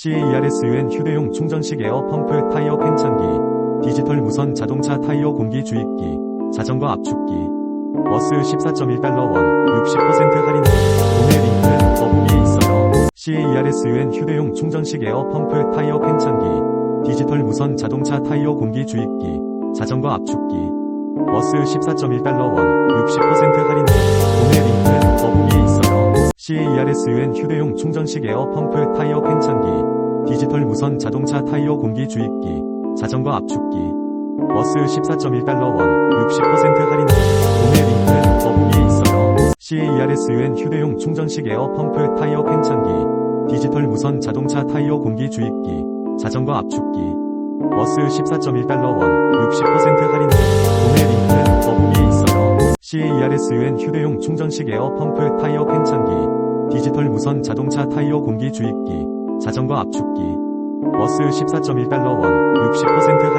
CAERSUN 휴대용 충전식 에어 펌프 타이어 팽창기, 디지털 무선 자동차 타이어 공기 주입기, 자전거 압축기, 버스 14.1달러 원, 60% 할인 등 구매 링크는 더보기에 있어요. CAERSUN 휴대용 충전식 에어 펌프 타이어 팽창기, 디지털 무선 자동차 타이어 공기 주입기, 자전거 압축기, 버스 14.1달러 원, 60% 할인 있어요. CAERSUN 휴대용 충전식 에어 펌프 타이어 팽창기, 디지털 무선 자동차 타이어 공기 주입기, 자전거 압축기, 버스 14.1달러 원, 60% 할인 등 구매 링크는 더보기에 있어요. CAERSUN 휴대용 충전식 에어 펌프 타이어 팽창기, 디지털 무선 자동차 타이어 공기 주입기, 자전거 압축기, 버스 14.1달러 원, 60% 할인 등 구매 링크는 더보기에 있어요. CAERSUN 휴대용 충전식 에어 펌프 타이어 팽창기, 디지털 무선 자동차 타이어 공기 주입기, 자전거 압축기, 버스 14.1달러 원, 60% 할인